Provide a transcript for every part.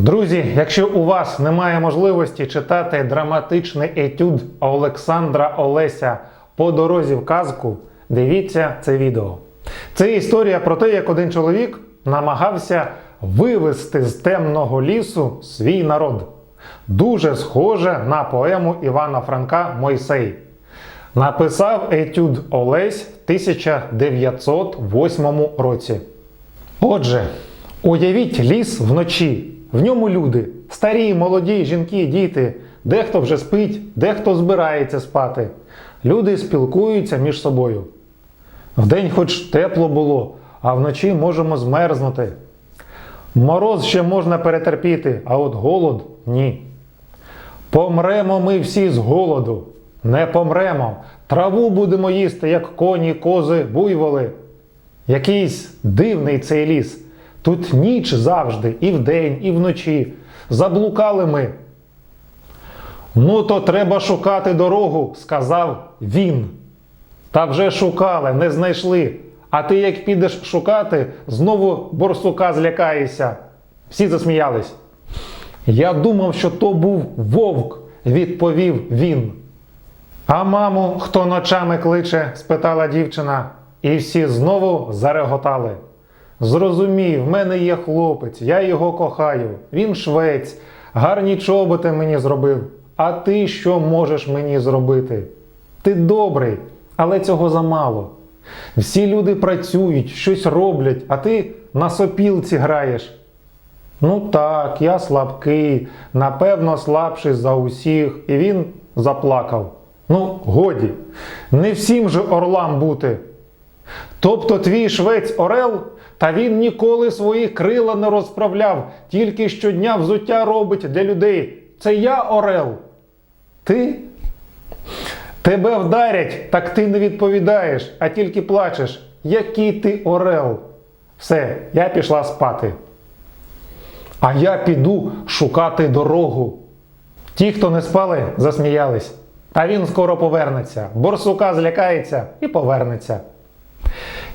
Друзі, якщо у вас немає можливості читати драматичний етюд Олександра Олеся по дорозі в казку, дивіться це відео. Це історія про те, як один чоловік намагався вивести з темного лісу свій народ. Дуже схоже на поему Івана Франка Мойсей. Написав етюд Олесь в 1908 році. Отже, уявіть ліс вночі. В ньому люди, старі, молоді, жінки, діти. Дехто вже спить, дехто збирається спати. Люди спілкуються між собою. Вдень хоч тепло було, а вночі можемо змерзнути. Мороз ще можна перетерпіти, а от голод ні. Помремо ми всі з голоду. Не помремо. Траву будемо їсти, як коні, кози, буйволи. Якийсь дивний цей ліс. Тут ніч завжди, і вдень, і вночі. Заблукали ми. Ну, то треба шукати дорогу, сказав він. Та вже шукали, не знайшли. А ти як підеш шукати, знову борсука злякаєшся. Всі засміялись. Я думав, що то був вовк, відповів він. А маму, хто ночами кличе? спитала дівчина, і всі знову зареготали. Зрозумів, в мене є хлопець, я його кохаю, він швець, гарні чоботи мені зробив. А ти що можеш мені зробити? Ти добрий, але цього замало. Всі люди працюють, щось роблять, а ти на сопілці граєш. Ну так, я слабкий, напевно, слабший за усіх, і він заплакав. Ну, годі, не всім же орлам бути. Тобто твій швець Орел, та він ніколи свої крила не розправляв, тільки щодня взуття робить для людей. Це я Орел. Ти? Тебе вдарять, так ти не відповідаєш, а тільки плачеш. Який ти Орел? Все, я пішла спати. А я піду шукати дорогу. Ті, хто не спали, засміялись. Та він скоро повернеться. Борсука злякається і повернеться.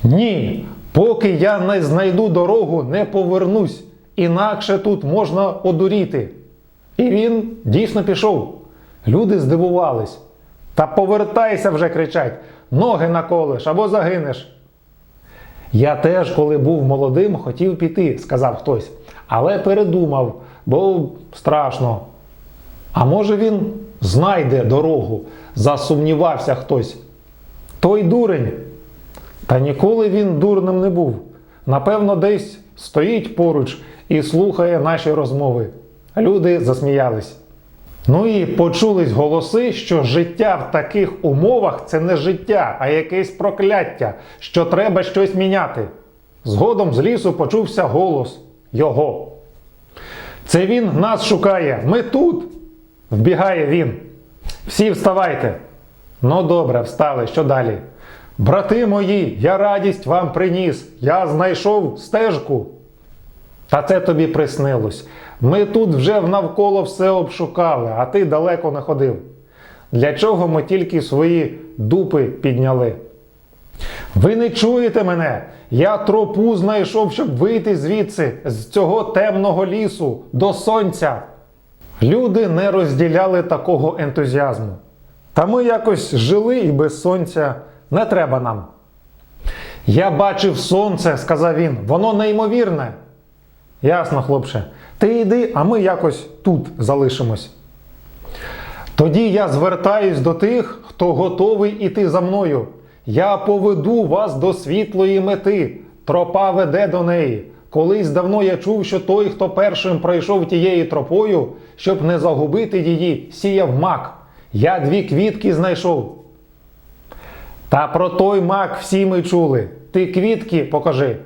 Ні, поки я не знайду дорогу, не повернусь. Інакше тут можна одуріти. І він дійсно пішов. Люди здивувались. Та повертайся вже кричать: ноги наколиш або загинеш. Я теж, коли був молодим, хотів піти, сказав хтось, але передумав, бо страшно. А може він знайде дорогу, засумнівався хтось. Той дурень. Та ніколи він дурним не був. Напевно, десь стоїть поруч і слухає наші розмови. Люди засміялись. Ну і почулись голоси, що життя в таких умовах це не життя, а якесь прокляття, що треба щось міняти. Згодом з лісу почувся голос його. Це він нас шукає. Ми тут. Вбігає він. Всі вставайте. Ну добре, встали. Що далі? Брати мої, я радість вам приніс. Я знайшов стежку. Та це тобі приснилось. Ми тут вже навколо все обшукали, а ти далеко не ходив. Для чого ми тільки свої дупи підняли? Ви не чуєте мене? Я тропу знайшов, щоб вийти звідси, з цього темного лісу, до сонця. Люди не розділяли такого ентузіазму. Та ми якось жили і без сонця не треба нам. Я бачив сонце, сказав він, воно неймовірне. Ясно, хлопче. Ти йди, а ми якось тут залишимось. Тоді я звертаюсь до тих, хто готовий іти за мною. Я поведу вас до світлої мети. Тропа веде до неї. Колись давно я чув, що той, хто першим пройшов тією тропою, щоб не загубити її, сіяв мак. Я дві квітки знайшов. Та про той мак всі ми чули. Ти квітки покажи.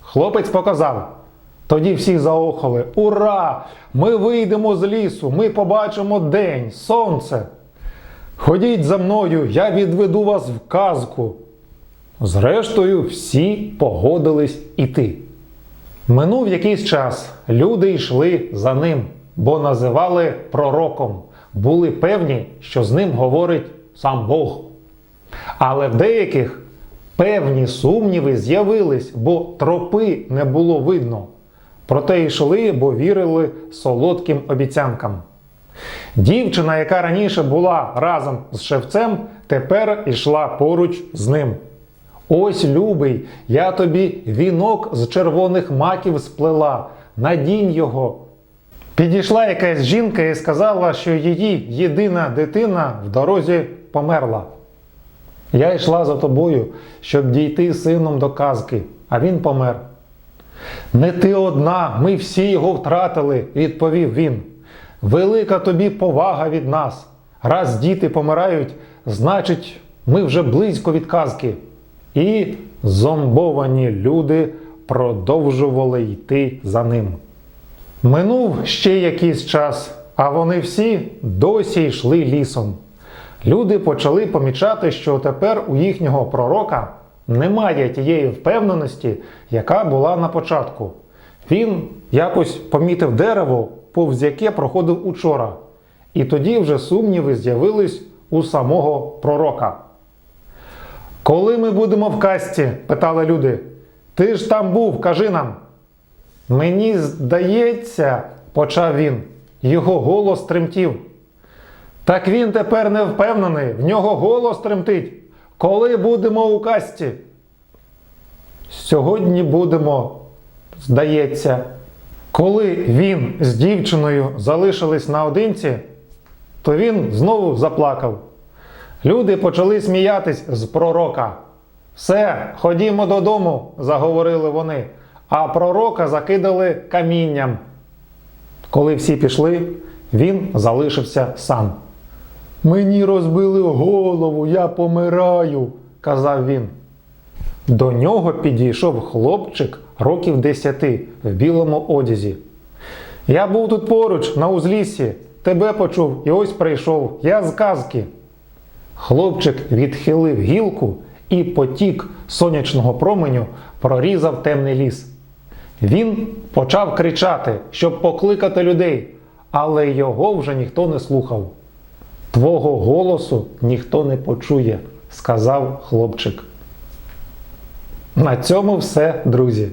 Хлопець показав. Тоді всі заохали. Ура! Ми вийдемо з лісу, ми побачимо день, сонце. Ходіть за мною, я відведу вас в казку. Зрештою, всі погодились іти. Минув якийсь час, люди йшли за ним, бо називали пророком. Були певні, що з ним говорить сам Бог. Але в деяких певні сумніви з'явились, бо тропи не було видно. проте йшли, бо вірили солодким обіцянкам. Дівчина, яка раніше була разом з шевцем, тепер ішла поруч з ним. Ось, любий, я тобі вінок з червоних маків сплела, надінь його. Підійшла якась жінка і сказала, що її єдина дитина в дорозі померла. Я йшла за тобою, щоб дійти сином до казки, а він помер. Не ти одна, ми всі його втратили, відповів він. Велика тобі повага від нас. Раз діти помирають, значить, ми вже близько від казки. І зомбовані люди продовжували йти за ним. Минув ще якийсь час, а вони всі досі йшли лісом. Люди почали помічати, що тепер у їхнього пророка немає тієї впевненості, яка була на початку. Він якось помітив дерево, повз яке проходив учора, і тоді вже сумніви з'явились у самого пророка. Коли ми будемо в касті? питали люди. Ти ж там був, кажи нам. Мені здається, почав він, його голос тремтів. Так він тепер не впевнений, в нього голос тремтить. Коли будемо у касті? Сьогодні будемо, здається. Коли він з дівчиною залишились наодинці, то він знову заплакав. Люди почали сміятись з пророка. Все, ходімо додому, заговорили вони, а пророка закидали камінням. Коли всі пішли, він залишився сам. Мені розбили голову, я помираю, казав він. До нього підійшов хлопчик років десяти в білому одязі. Я був тут поруч, на узліссі, тебе почув і ось прийшов. Я з казки. Хлопчик відхилив гілку і потік сонячного променю прорізав темний ліс. Він почав кричати, щоб покликати людей, але його вже ніхто не слухав. Твого голосу ніхто не почує, сказав хлопчик. На цьому все, друзі.